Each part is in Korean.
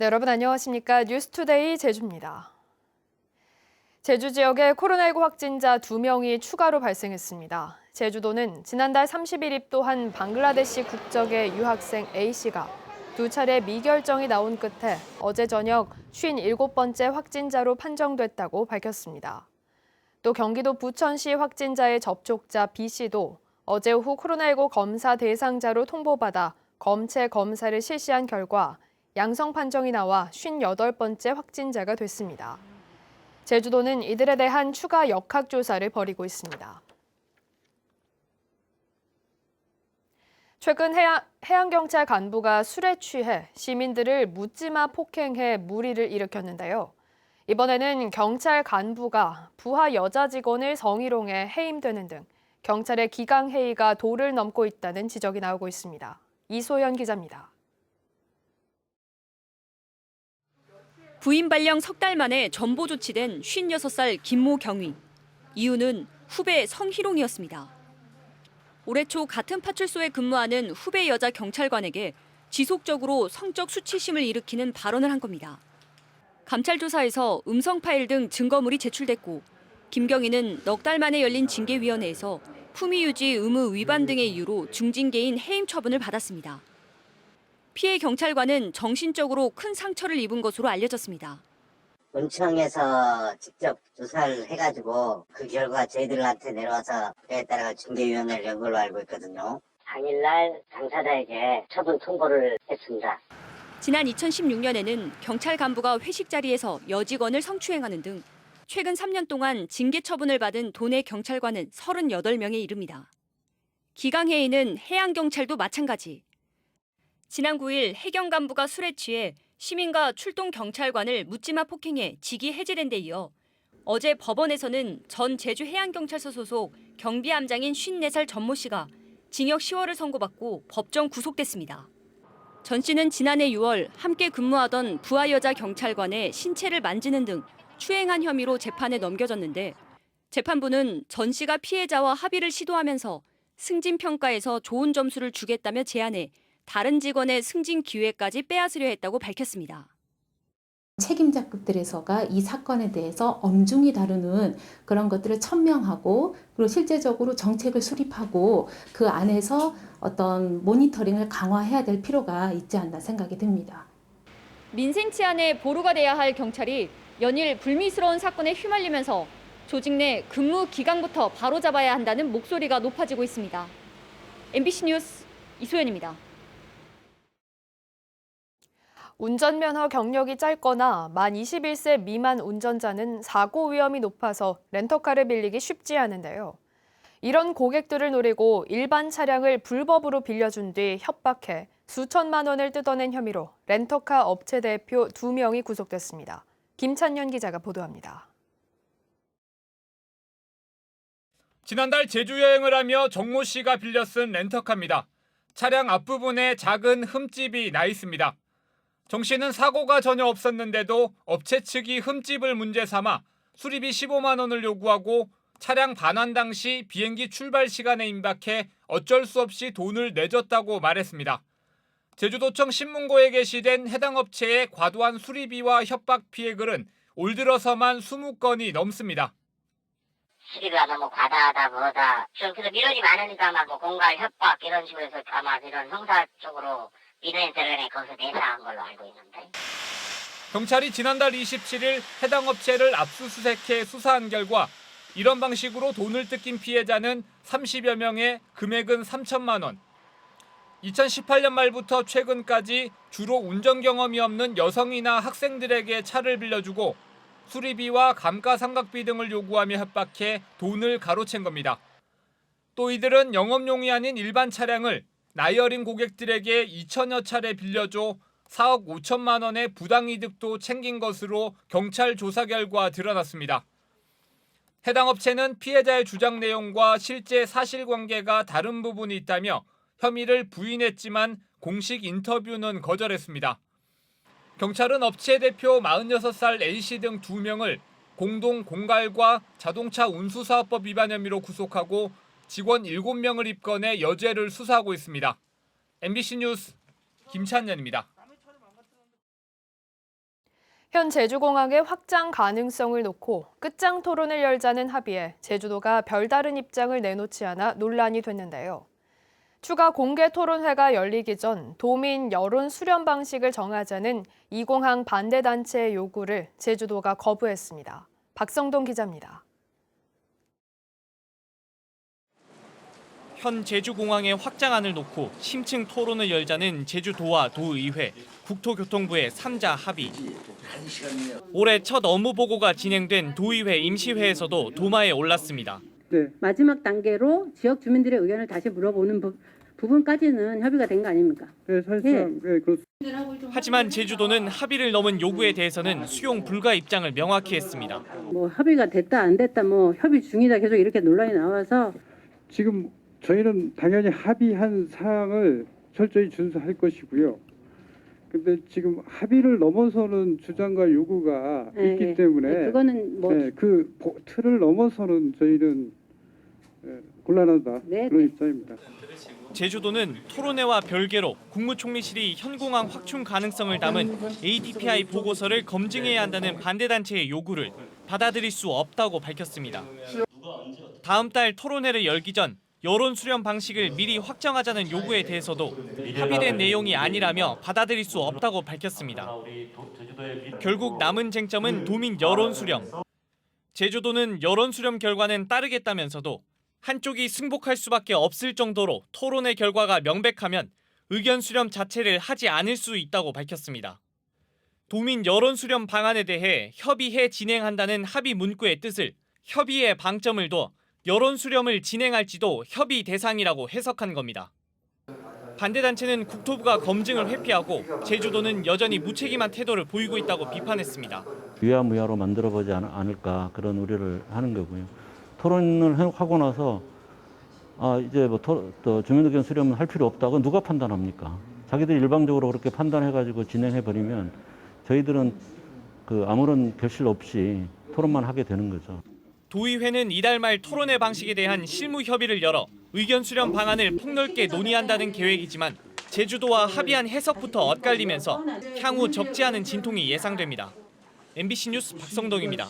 네, 여러분 안녕하십니까? 뉴스투데이 제주입니다. 제주 지역에 코로나19 확진자 2명이 추가로 발생했습니다. 제주도는 지난달 30일 입도한 방글라데시 국적의 유학생 A씨가 두 차례 미결정이 나온 끝에 어제 저녁 57번째 확진자로 판정됐다고 밝혔습니다. 또 경기도 부천시 확진자의 접촉자 B씨도 어제 오후 코로나19 검사 대상자로 통보받아 검체 검사를 실시한 결과 양성 판정이 나와 58번째 확진자가 됐습니다. 제주도는 이들에 대한 추가 역학조사를 벌이고 있습니다. 최근 해양, 해양 경찰 간부가 술에 취해 시민들을 묻지마 폭행해 무리를 일으켰는데요. 이번에는 경찰 간부가 부하 여자 직원을 성희롱해 해임되는 등 경찰의 기강 회의가 도를 넘고 있다는 지적이 나오고 있습니다. 이소연 기자입니다. 부인 발령 석 달 만에 전보 조치된 56살 김모 경위. 이유는 후배 성희롱이었습니다. 올해 초 같은 파출소에 근무하는 후배 여자 경찰관에게 지속적으로 성적 수치심을 일으키는 발언을 한 겁니다. 감찰 조사에서 음성 파일 등 증거물이 제출됐고 김경희는 넉 달 만에 열린 징계위원회에서 품위 유지 의무 위반 등의 이유로 중징계인 해임 처분을 받았습니다. 피해 경찰관은 정신적으로 큰 상처를 입은 것으로 알려졌습니다. 본청에서 직접 조사를 해가지고 그 결과 저희들한테 내려와서 그에 따라 징계위원회를 연 걸로 알고 있거든요. 당일날 당사자에게 처분 통보를 했습니다. 지난 2016년에는 경찰 간부가 회식 자리에서 여직원을 성추행하는 등 최근 3년 동안 징계 처분을 받은 도내 경찰관은 38명에 이릅니다. 기강회의는 해양경찰도 마찬가지. 지난 9일 해경 간부가 술에 취해 시민과 출동 경찰관을 묻지마 폭행해 직위 해제된 데 이어 어제 법원에서는 전 제주해양경찰서 소속 경비함장인 54살 전모 씨가 징역 10월을 선고받고 법정 구속됐습니다. 전 씨는 지난해 6월 함께 근무하던 부하 여자 경찰관의 신체를 만지는 등 추행한 혐의로 재판에 넘겨졌는데 재판부는 전 씨가 피해자와 합의를 시도하면서 승진 평가에서 좋은 점수를 주겠다며 제안해 다른 직원의 승진 기회까지 빼앗으려 했다고 밝혔습니다. 책임자급들에서가 이 사건에 대해서 엄중히 다루는 그런 것들을 천명하고 그리고 실제적으로 정책을 수립하고 그 안에서 어떤 모니터링을 강화해야 될 필요가 있지 않나 생각이 듭니다. 민생 치안에 보루가 돼야 할 경찰이 연일 불미스러운 사건에 휘말리면서 조직 내 근무 기간부터 바로잡아야 한다는 목소리가 높아지고 있습니다. MBC 뉴스 이소연입니다. 운전면허 경력이 짧거나 만 21세 미만 운전자는 사고 위험이 높아서 렌터카를 빌리기 쉽지 않은데요. 이런 고객들을 노리고 일반 차량을 불법으로 빌려준 뒤 협박해 수천만 원을 뜯어낸 혐의로 렌터카 업체 대표 2명이 구속됐습니다. 김찬현 기자가 보도합니다. 지난달 제주 여행을 하며 정모 씨가 빌려 쓴 렌터카입니다. 차량 앞부분에 작은 흠집이 나 있습니다. 정 씨는 사고가 전혀 없었는데도 업체 측이 흠집을 문제 삼아 수리비 15만 원을 요구하고 차량 반환 당시 비행기 출발 시간에 임박해 어쩔 수 없이 돈을 내줬다고 말했습니다. 제주도청 신문고에 게시된 해당 업체의 과도한 수리비와 협박 피해 글은 올 들어서만 20건이 넘습니다. 수리가 너무 과다하다 뭐다. 좀 그래서 민원이 많으니까 아마 뭐 공갈 협박 이런 식으로 해서 아마 이런 형사 쪽으로 민원이 들어가니 거기서 내사한 걸로 알고 있는데. 경찰이 지난달 27일 해당 업체를 압수수색해 수사한 결과 이런 방식으로 돈을 뜯긴 피해자는 30여 명에 금액은 3천만 원. 2018년 말부터 최근까지 주로 운전 경험이 없는 여성이나 학생들에게 차를 빌려주고 수리비와 감가상각비 등을 요구하며 협박해 돈을 가로챈 겁니다. 또 이들은 영업용이 아닌 일반 차량을 나이 어린 고객들에게 2천여 차례 빌려줘 4억 5천만 원의 부당이득도 챙긴 것으로 경찰 조사 결과 드러났습니다. 해당 업체는 피해자의 주장 내용과 실제 사실관계가 다른 부분이 있다며 혐의를 부인했지만 공식 인터뷰는 거절했습니다. 경찰은 업체 대표 46살 A씨 등 2명을 공동 공갈과 자동차 운수사업법 위반 혐의로 구속하고 직원 7명을 입건해 여죄를 수사하고 있습니다. MBC 뉴스 김찬현입니다. 현 제주공항의 확장 가능성을 놓고 끝장 토론을 열자는 합의에 제주도가 별다른 입장을 내놓지 않아 논란이 됐는데요. 추가 공개 토론회가 열리기 전 도민 여론 수렴 방식을 정하자는 이공항 반대 단체의 요구를 제주도가 거부했습니다. 박성동 기자입니다. 현 제주공항의 확장안을 놓고 심층 토론을 열자는 제주도와 도의회, 국토교통부의 3자 합의. 올해 첫 업무 보고가 진행된 도의회 임시회에서도 도마에 올랐습니다. 네. 마지막 단계로 지역 주민들의 의견을 다시 물어보는 부, 부분까지는 협의가 된 거 아닙니까? 네, 사실상 네, 그렇습니다. 하지만 제주도는 합의를 넘은 요구에 대해서는 수용 불가 입장을 명확히 했습니다. 뭐 합의가 됐다 안 됐다 뭐 협의 중이다 계속 이렇게 논란이 나와서 지금 저희는 당연히 합의한 사항을 철저히 준수할 것이고요. 근데 지금 합의를 넘어서는 주장과 요구가 예, 있기 예. 때문에 네, 그거는 뭐 네, 그 보- 틀을 넘어서는 저희는 예, 곤란하다 네, 그런 네. 입장입니다. 제주도는 토론회와 별개로 국무총리실이 현공항 확충 가능성을 담은 ADPI 보고서를 검증해야 한다는 반대단체의 요구를 받아들일 수 없다고 밝혔습니다. 다음 달 토론회를 열기 전 여론 수렴 방식을 미리 확정하자는 요구에 대해서도 합의된 내용이 아니라며 받아들일 수 없다고 밝혔습니다. 결국 남은 쟁점은 도민 여론 수렴. 제주도는 여론 수렴 결과는 따르겠다면서도 한쪽이 승복할 수밖에 없을 정도로 토론의 결과가 명백하면 의견 수렴 자체를 하지 않을 수 있다고 밝혔습니다. 도민 여론 수렴 방안에 대해 협의해 진행한다는 합의 문구의 뜻을 협의의 방점을 둬 여론 수렴을 진행할지도 협의 대상이라고 해석한 겁니다. 반대단체는 국토부가 검증을 회피하고 제주도는 여전히 무책임한 태도를 보이고 있다고 비판했습니다. 유야무야로 만들어보지 않- 않을까 그런 우려를 하는 거고요. 토론을 해- 하고 나서 아 이제 뭐 토, 또 주민 의견 수렴은 할 필요 없다고 누가 판단합니까? 자기들이 일방적으로 그렇게 판단해가지고 진행해 버리면 저희들은 그 아무런 결실 없이 토론만 하게 되는 거죠. 도의회는 이달 말 토론회 방식에 대한 실무 협의를 열어 의견 수렴 방안을 폭넓게 논의한다는 계획이지만 제주도와 합의한 해석부터 엇갈리면서 향후 적지 않은 진통이 예상됩니다. MBC 뉴스 박성동입니다.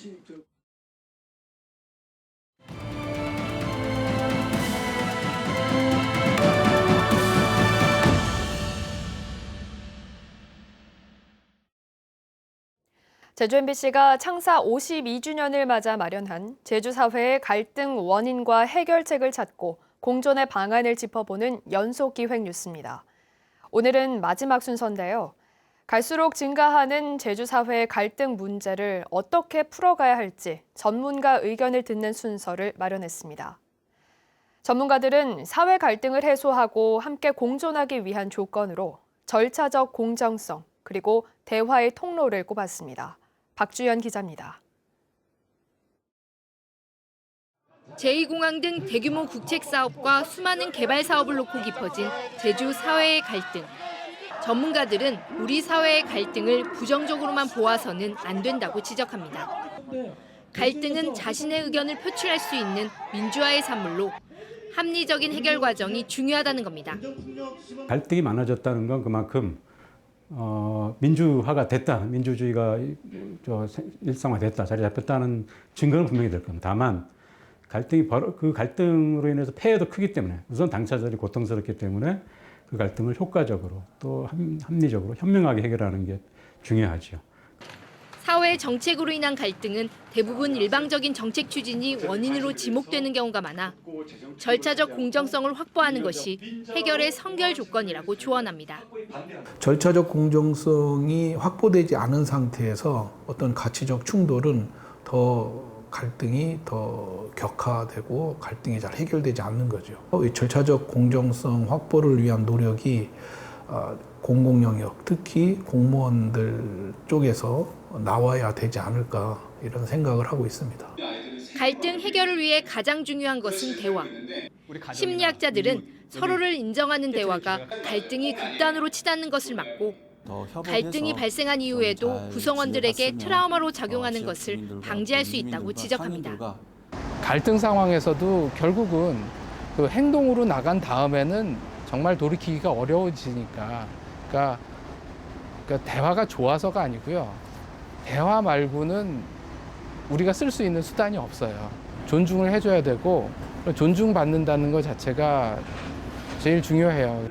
제주 MBC가 창사 52주년을 맞아 마련한 제주 사회의 갈등 원인과 해결책을 찾고 공존의 방안을 짚어보는 연속 기획 뉴스입니다. 오늘은 마지막 순서인데요. 갈수록 증가하는 제주 사회의 갈등 문제를 어떻게 풀어가야 할지 전문가 의견을 듣는 순서를 마련했습니다. 전문가들은 사회 갈등을 해소하고 함께 공존하기 위한 조건으로 절차적 공정성 그리고 대화의 통로를 꼽았습니다. 박주연 기자입니다. 제2공항 등 대규모 국책 사업과 수많은 개발 사업을 놓고 깊어진 제주 사회의 갈등. 전문가들은 우리 사회의 갈등을 부정적으로만 보아서는 안 된다고 지적합니다. 갈등은 자신의 의견을 표출할 수 있는 민주화의 산물로 합리적인 해결 과정이 중요하다는 겁니다. 갈등이 많아졌다는 건 그만큼 어, 민주화가 됐다, 민주주의가 저 일상화됐다, 자리 잡혔다는 증거는 분명히 될 겁니다. 다만 갈등이 바로 그 갈등으로 인해서 폐해도 크기 때문에 우선 당사자들이 고통스럽기 때문에 그 갈등을 효과적으로 또 합- 합리적으로 현명하게 해결하는 게 중요하죠. 사회 정책으로 인한 갈등은 대부분 일방적인 정책 추진이 원인으로 지목되는 경우가 많아 절차적 공정성을 확보하는 것이 해결의 선결 조건이라고 조언합니다. 절차적 공정성이 확보되지 않은 상태에서 어떤 가치적 충돌은 더 갈등이 더 격화되고 갈등이 잘 해결되지 않는 거죠. 이 절차적 공정성 확보를 위한 노력이 어, 공공 영역, 특히 공무원들 쪽에서 나와야 되지 않을까 이런 생각을 하고 있습니다. 갈등 해결을 위해 가장 중요한 것은 대화. 심리학자들은 서로를 인정하는 대화가 갈등이 극단으로 치닫는 것을 막고 갈등이 발생한 이후에도 구성원들에게 트라우마로 작용하는 것을 방지할 수 있다고 지적합니다. 갈등 상황에서도 결국은 그 행동으로 나간 다음에는 정말 돌이키기가 어려워지니까 그러니까, 그러니까 대화가 좋아서가 아니고요. 대화 말고는 우리가 쓸 수 있는 수단이 없어요. 존중을 해줘야 되고 존중받는다는 것 자체가 제일 중요해요.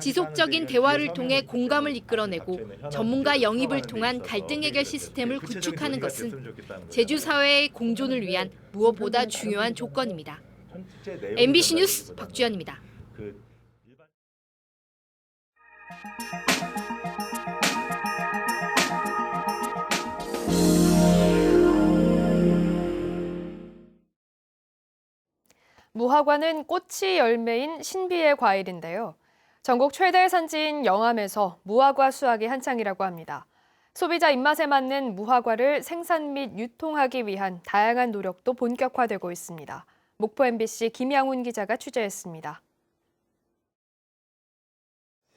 지속적인 대화를 통해 공감을 이끌어내고 전문가 영입을 통한 갈등 해결 시스템을 구축하는 것은 제주 사회의 공존을 위한 무엇보다 중요한 조건입니다. MBC 뉴스 박주연입니다. 무화과는 꽃이 열매인 신비의 과일인데요. 전국 최대 산지인 영암에서 무화과 수확이 한창이라고 합니다. 소비자 입맛에 맞는 무화과를 생산 및 유통하기 위한 다양한 노력도 본격화되고 있습니다. 목포 MBC 김양훈 기자가 취재했습니다.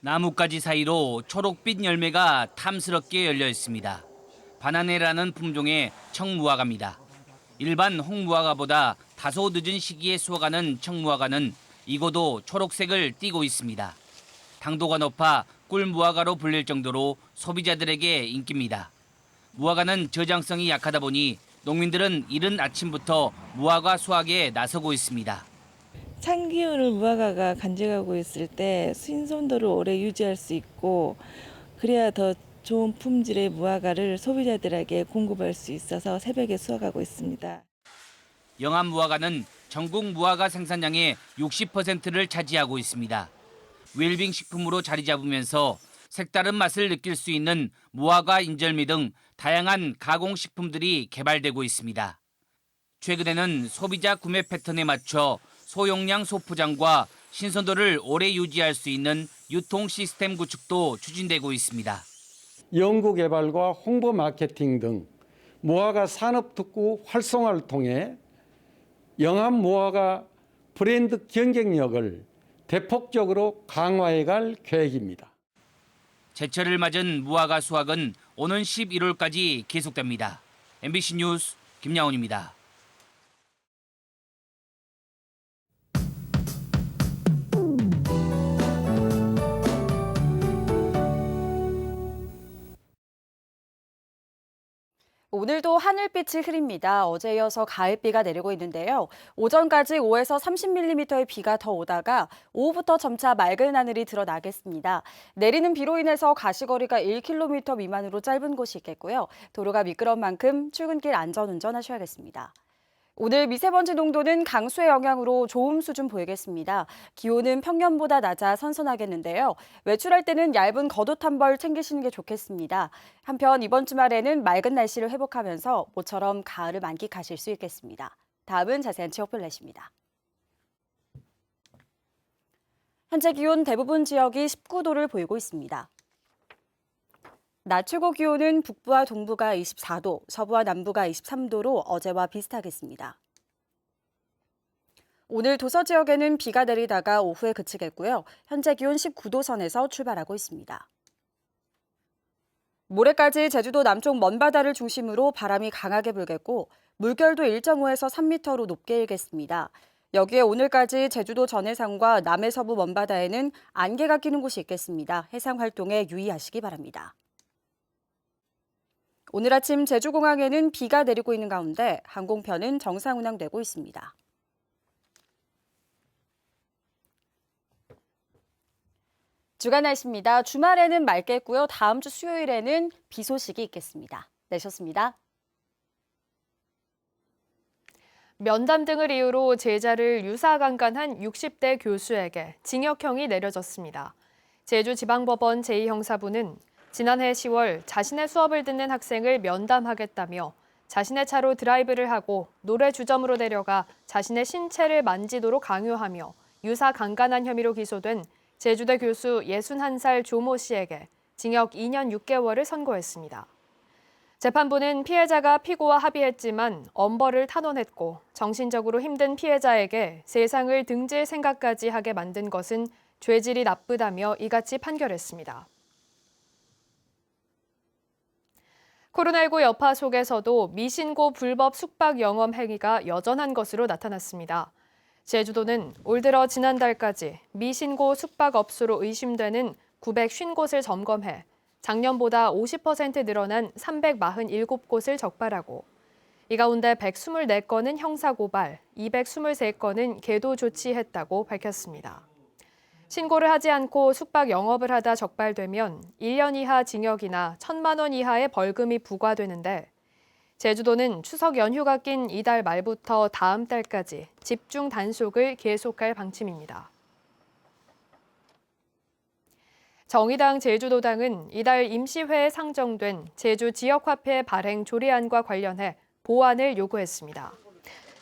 나뭇가지 사이로 초록빛 열매가 탐스럽게 열려 있습니다. 바나네라는 품종의 청무화과입니다. 일반 홍무화과보다 다소 늦은 시기에 수확하는 청무화과는 익어도 초록색을 띠고 있습니다. 당도가 높아 꿀 무화과로 불릴 정도로 소비자들에게 인기입니다. 무화과는 저장성이 약하다 보니 농민들은 이른 아침부터 무화과 수확에 나서고 있습니다. 찬 기운을 무화과가 간직하고 있을 때 신선도를 오래 유지할 수 있고 그래야 더 좋은 품질의 무화과를 소비자들에게 공급할 수 있어서 새벽에 수확하고 있습니다. 영암 무화과는 전국 무화과 생산량의 60%를 차지하고 있습니다. 웰빙 식품으로 자리 잡으면서 색다른 맛을 느낄 수 있는 무화과 인절미 등 다양한 가공 식품들이 개발되고 있습니다. 최근에는 소비자 구매 패턴에 맞춰 소용량 소포장과 신선도를 오래 유지할 수 있는 유통 시스템 구축도 추진되고 있습니다. 연구 개발과 홍보 마케팅 등 무화과 산업 특구 활성화를 통해 영암 무화과 브랜드 경쟁력을 대폭적으로 강화해 갈 계획입니다. 제철을 맞은 무화과 수확은 오는 11월까지 계속됩니다. MBC 뉴스 김양훈입니다. 오늘도 하늘빛이 흐립니다. 어제 이어서 가을비가 내리고 있는데요. 오전까지 5에서 30mm의 비가 더 오다가 오후부터 점차 맑은 하늘이 드러나겠습니다. 내리는 비로 인해서 가시거리가 1km 미만으로 짧은 곳이 있겠고요. 도로가 미끄러운 만큼 출근길 안전 운전 하셔야겠습니다. 오늘 미세먼지 농도는 강수의 영향으로 좋음 수준 보이겠습니다. 기온은 평년보다 낮아 선선하겠는데요. 외출할 때는 얇은 겉옷 한 벌 챙기시는 게 좋겠습니다. 한편 이번 주말에는 맑은 날씨를 회복하면서 모처럼 가을을 만끽하실 수 있겠습니다. 다음은 자세한 지역 플랫입니다. 현재 기온 대부분 지역이 19도를 보이고 있습니다. 낮 최고 기온은 북부와 동부가 24도, 서부와 남부가 23도로 어제와 비슷하겠습니다. 오늘 도서 지역에는 비가 내리다가 오후에 그치겠고요. 현재 기온 19도 선에서 출발하고 있습니다. 모레까지 제주도 남쪽 먼바다를 중심으로 바람이 강하게 불겠고 물결도 1.5에서 3m로 높게 일겠습니다. 여기에 오늘까지 제주도 전해상과 남해 서부 먼바다에는 안개가 끼는 곳이 있겠습니다. 해상 활동에 유의하시기 바랍니다. 오늘 아침 제주공항에는 비가 내리고 있는 가운데 항공편은 정상 운항되고 있습니다. 주간 날씨입니다. 주말에는 맑겠고요. 다음 주 수요일에는 비 소식이 있겠습니다. 내셨습니다. 면담 등을 이유로 제자를 유사강간한 60대 교수에게 징역형이 내려졌습니다. 제주지방법원 제2형사부는 지난해 10월 자신의 수업을 듣는 학생을 면담하겠다며 자신의 차로 드라이브를 하고 노래 주점으로 데려가 자신의 신체를 만지도록 강요하며 유사 강간한 혐의로 기소된 제주대 교수 61살 조모 씨에게 징역 2년 6개월을 선고했습니다. 재판부는 피해자가 피고와 합의했지만 엄벌을 탄원했고 정신적으로 힘든 피해자에게 세상을 등질 생각까지 하게 만든 것은 죄질이 나쁘다며 이같이 판결했습니다. 코로나19 여파 속에서도 미신고 불법 숙박 영업 행위가 여전한 것으로 나타났습니다. 제주도는 올 들어 지난달까지 미신고 숙박업소로 의심되는 950곳을 점검해 작년보다 50% 늘어난 347곳을 적발하고 이 가운데 124건은 형사고발, 223건은 계도 조치했다고 밝혔습니다. 신고를 하지 않고 숙박 영업을 하다 적발되면 1년 이하 징역이나 1천만 원 이하의 벌금이 부과되는데 제주도는 추석 연휴가 낀 이달 말부터 다음 달까지 집중 단속을 계속할 방침입니다. 정의당 제주도당은 이달 임시회에 상정된 제주 지역화폐 발행 조례안과 관련해 보완을 요구했습니다.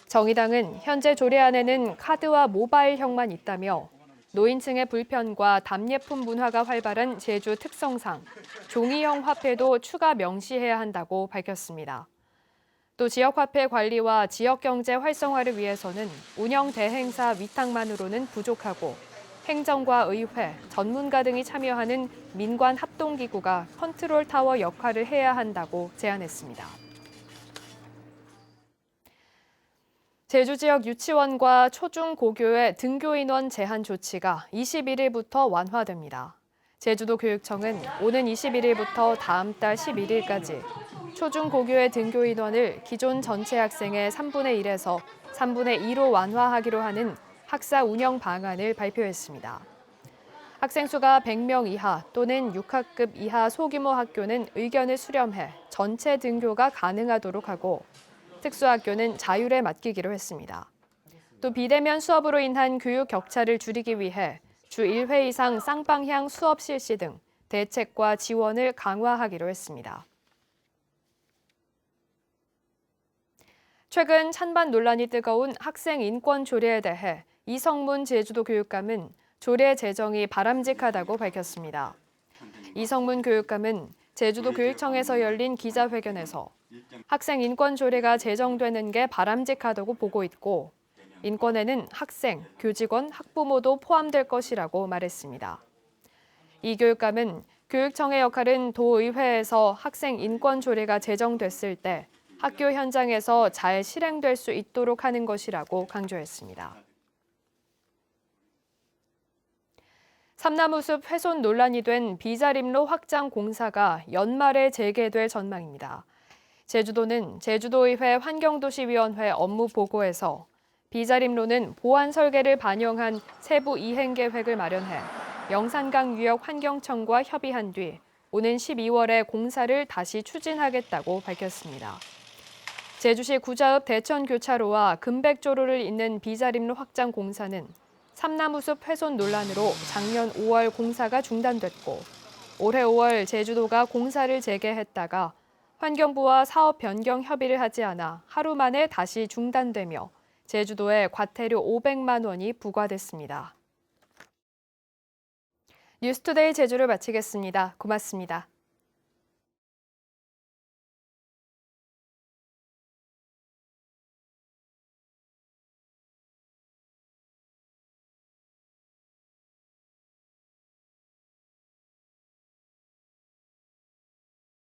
정의당은 현재 조례안에는 카드와 모바일형만 있다며 노인층의 불편과 답례품 문화가 활발한 제주 특성상 종이형 화폐도 추가 명시해야 한다고 밝혔습니다. 또 지역화폐 관리와 지역경제 활성화를 위해서는 운영 대행사 위탁만으로는 부족하고 행정과 의회, 전문가 등이 참여하는 민관 합동기구가 컨트롤 타워 역할을 해야 한다고 제안했습니다. 제주 지역 유치원과 초중고교의 등교 인원 제한 조치가 21일부터 완화됩니다. 제주도 교육청은 오는 21일부터 다음 달 11일까지 초중고교의 등교 인원을 기존 전체 학생의 3분의 1에서 3분의 2로 완화하기로 하는 학사 운영 방안을 발표했습니다. 학생 수가 100명 이하 또는 6학급 이하 소규모 학교는 의견을 수렴해 전체 등교가 가능하도록 하고 특수학교는 자율에 맡기기로 했습니다. 또 비대면 수업으로 인한 교육 격차를 줄이기 위해 주 1회 이상 쌍방향 수업 실시 등 대책과 지원을 강화하기로 했습니다. 최근 찬반 논란이 뜨거운 학생 인권 조례에 대해 이성문 제주도 교육감은 조례 제정이 바람직하다고 밝혔습니다. 이성문 교육감은 제주도 교육청에서 열린 기자회견에서 학생 인권 조례가 제정되는 게 바람직하다고 보고 있고 인권에는 학생, 교직원, 학부모도 포함될 것이라고 말했습니다. 이 교육감은 교육청의 역할은 도의회에서 학생 인권 조례가 제정됐을 때 학교 현장에서 잘 실행될 수 있도록 하는 것이라고 강조했습니다. 삼나무숲 훼손 논란이 된 비자림로 확장 공사가 연말에 재개될 전망입니다. 제주도는 제주도의회 환경도시위원회 업무 보고에서 비자림로는 보안 설계를 반영한 세부 이행 계획을 마련해 영산강 유역 환경청과 협의한 뒤 오는 12월에 공사를 다시 추진하겠다고 밝혔습니다. 제주시 구자읍 대천교차로와 금백조로를 잇는 비자림로 확장 공사는 삼나무숲 훼손 논란으로 작년 5월 공사가 중단됐고 올해 5월 제주도가 공사를 재개했다가 환경부와 사업 변경 협의를 하지 않아 하루 만에 다시 중단되며 제주도에 과태료 500만 원이 부과됐습니다. 뉴스투데이 제주를 마치겠습니다. 고맙습니다.